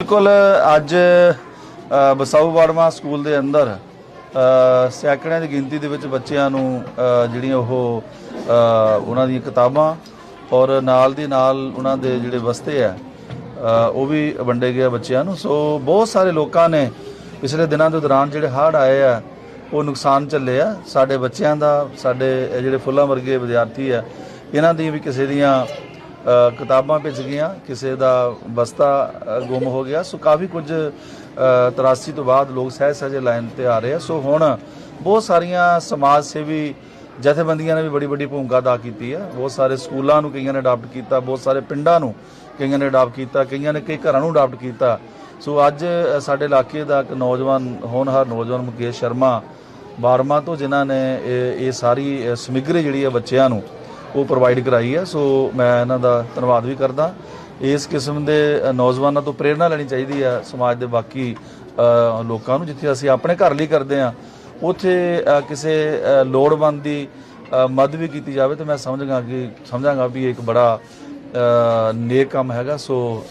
ਬਿਲਕੁਲ, ਅੱਜ ਬਸਾਊ ਬਾੜਮਾ ਸਕੂਲ ਦੇ ਅੰਦਰ ਸੈਂਕੜਿਆਂ ਦੀ ਗਿਣਤੀ ਦੇ ਵਿੱਚ ਬੱਚਿਆਂ ਨੂੰ ਜਿਹੜੀਆਂ ਉਹ ਉਹਨਾਂ ਦੀਆਂ ਕਿਤਾਬਾਂ ਔਰ ਨਾਲ ਦੀ ਨਾਲ ਉਹਨਾਂ ਦੇ ਜਿਹੜੇ ਵਸਤੇ ਆ ਉਹ ਵੀ ਵੰਡੇ ਗਏ ਆ ਬੱਚਿਆਂ ਨੂੰ। ਸੋ, ਬਹੁਤ ਸਾਰੇ ਲੋਕਾਂ ਨੇ ਪਿਛਲੇ ਦਿਨਾਂ ਦੇ ਦੌਰਾਨ ਜਿਹੜੇ ਹੜ੍ਹ ਆਏ ਆ, ਉਹ ਨੁਕਸਾਨ ਝੱਲੇ ਆ। ਸਾਡੇ ਬੱਚਿਆਂ ਦਾ, ਸਾਡੇ ਜਿਹੜੇ ਫੁੱਲਾਂ ਵਰਗੇ ਵਿਦਿਆਰਥੀ ਆ, ਇਹਨਾਂ ਦੀ ਵੀ ਕਿਸੇ ਦੀਆਂ ਕਿਤਾਬਾਂ ਭਿੱਜ ਗਈਆਂ ਕਿਸੇ ਦਾ ਬਸਤਾ ਗੁੰਮ ਹੋ ਗਿਆ। ਸੋ ਕਾਫੀ ਕੁਝ ਤਰਾਸੀ ਤੋਂ ਬਾਅਦ ਲੋਕ ਸਹਿਜ ਸਹਿਜੇ ਲਾਈਨ ਤੇ ਆ ਰਹੇ ਆ। ਸੋ ਹੁਣ ਬਹੁਤ ਸਾਰੀਆਂ ਸਮਾਜ ਸੇਵੀ ਜਥੇਬੰਦੀਆਂ ਨੇ ਵੀ ਬੜੀ ਵੱਡੀ ਭੂਮਿਕਾ ਅਦਾ ਕੀਤੀ ਹੈ ਬਹੁਤ ਸਾਰੇ ਸਕੂਲਾਂ ਨੂੰ ਕਈਆਂ ਨੇ ਅਡਾਪਟ ਕੀਤਾ ਬਹੁਤ ਸਾਰੇ ਪਿੰਡਾਂ ਨੂੰ ਕਈਆਂ ਨੇ ਅਡਾਪਟ ਕੀਤਾ ਕਈਆਂ ਨੇ ਕਈ ਘਰਾਂ ਨੂੰ ਅਡਾਪਟ ਕੀਤਾ। ਸੋ ਅੱਜ ਸਾਡੇ ਇਲਾਕੇ ਦਾ ਇੱਕ ਨੌਜਵਾਨ ਹੋਣਹਾਰ ਨੌਜਵਾਨ ਮੁਕੇਸ਼ ਸ਼ਰਮਾ ਬਾਰਮਾ ਤੋਂ ਜਿਨ੍ਹਾਂ ਨੇ ਇਹ ਇਹ ਸਾਰੀ ਅ, ਸਮੱਗਰੀ ਜਿਹੜੀ ਹੈ ਬੱਚਿਆਂ ਨੂੰ ਉਹ ਪ੍ਰੋਵਾਈਡ ਕਰਾਈ ਹੈ ਸੋ ਮੈਂ ਇਹਨਾਂ ਦਾ ਧੰਨਵਾਦ ਵੀ ਕਰਦਾ। ਇਸ ਕਿਸਮ ਦੇ ਨੌਜਵਾਨਾਂ ਤੋਂ ਪ੍ਰੇਰਣਾ ਲੈਣੀ ਚਾਹੀਦੀ ਹੈ ਸਮਾਜ ਦੇ ਬਾਕੀ ਲੋਕਾਂ ਨੂੰ, ਜਿੱਥੇ ਅਸੀਂ ਆਪਣੇ ਘਰ ਲਈ ਕਰਦੇ ਆ। ਉੱਥੇ ਕਿਸੇ ਲੋੜਵੰਦ ਦੀ ਮਦਦ ਵੀ ਕੀਤੀ ਜਾਵੇ ਤੇ ਮੈਂ ਸਮਝਾਂਗਾ ਕਿ, ਸਮਝਾਂਗਾ ਵੀ ਇਹ ਇੱਕ ਬੜਾ ਨੇਕ ਕੰਮ ਹੈਗਾ, ਸੋ